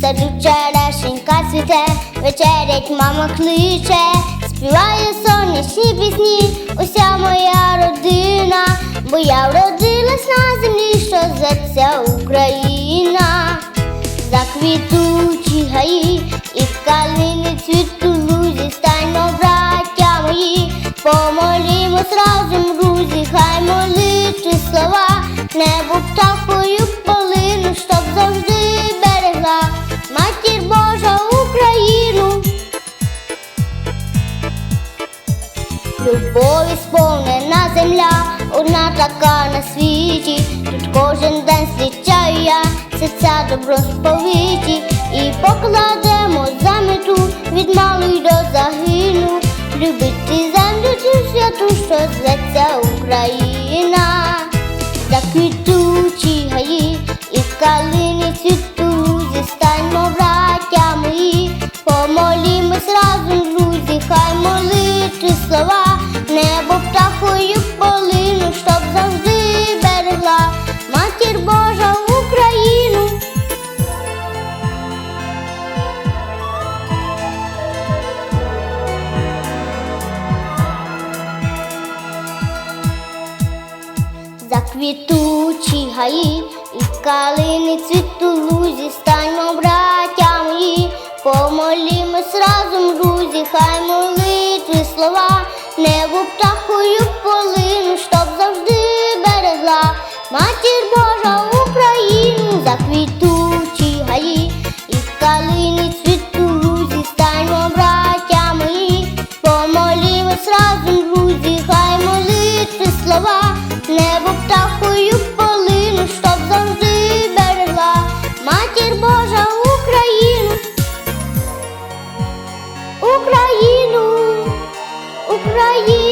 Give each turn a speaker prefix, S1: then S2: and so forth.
S1: саду черешенька цвіте, вечерять мама кличе, співає сонячні пісні, уся моя родина, бо я вродилась на землі, що зветься Україна. Заквітучі гаї Любові сповнена земля, одна така на світі. Тут кожен день зустрічаю я серця добро сповіті і покладемо за мету від малої до загину. Любити землю цю святу, що зветься Україна. Заквітучі гаї і калини Заквітучі гаї і калини цвіту лузі, станьмо, браття мої, помолімось разом, друзі, хай молитви слова, небо птахою полину, щоб завжди берегла. Матір Божа Україну, заквітучі гаї і калини цвіту лузі, станьмо, браття мої, помолімось разом, друзі, хай молитви слова, небо птахою полину, щоб завжди берегла матір Божа Україну, Україну, Україну.